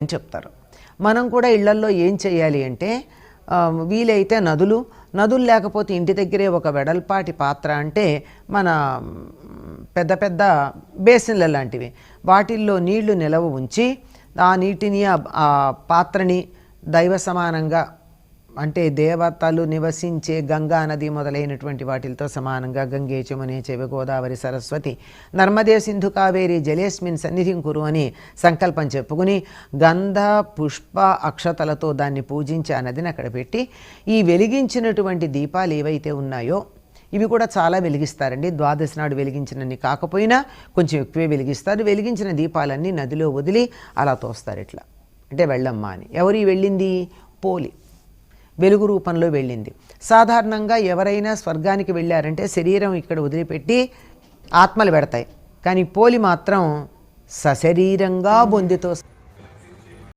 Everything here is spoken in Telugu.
అని చెప్తారు. మనం కూడా ఇళ్ళల్లో ఏం చేయాలి అంటే వీలైతే నదులు నదులు లేకపోతే ఇంటి దగ్గరే ఒక వెడల్పాటి పాత్ర అంటే మన పెద్ద పెద్ద బేసిన్ల లాంటివి. వాటిల్లో నీళ్ళు నిలవ ఉంచి ఆ నీటిని ఆ- ఆ పాత్రని దైవ సమానంగా అంటే దేవతలు నివసించే గంగా నది మొదలైనటువంటి వాటితో సమానంగా గంగే చమునే చెవి గోదావరి సరస్వతి నర్మదే సింధు కావేరి జలేస్మిన్ సన్నిధిం కురు అని సంకల్పం చెప్పుకుని గంధ పుష్ప అక్షతలతో దాన్ని పూజించి ఆ నదిని అక్కడ పెట్టి ఈ వెలిగించినటువంటి దీపాలు ఏవైతే ఉన్నాయో ఇవి కూడా చాలా వెలిగిస్తారండి. ద్వాదశి నాడు వెలిగించినన్ని కాకపోయినా కొంచెం ఎక్కువే వెలిగిస్తారు. వెలిగించిన దీపాలన్నీ నదిలో వదిలి అలా తోస్తారు ఇట్లా. అంటే వెళ్ళమ్మా అని. ఎవరి వెళ్ళింది? పోలి. వెలుగు రూపంలో వెళ్ళింది. సాధారణంగా ఎవరైనా స్వర్గానికి వెళ్ళారంటే శరీరం ఇక్కడ వదిలిపెట్టి ఆత్మలు పెడతాయి. కానీ పోలి మాత్రం సశరీరంగా బొందితో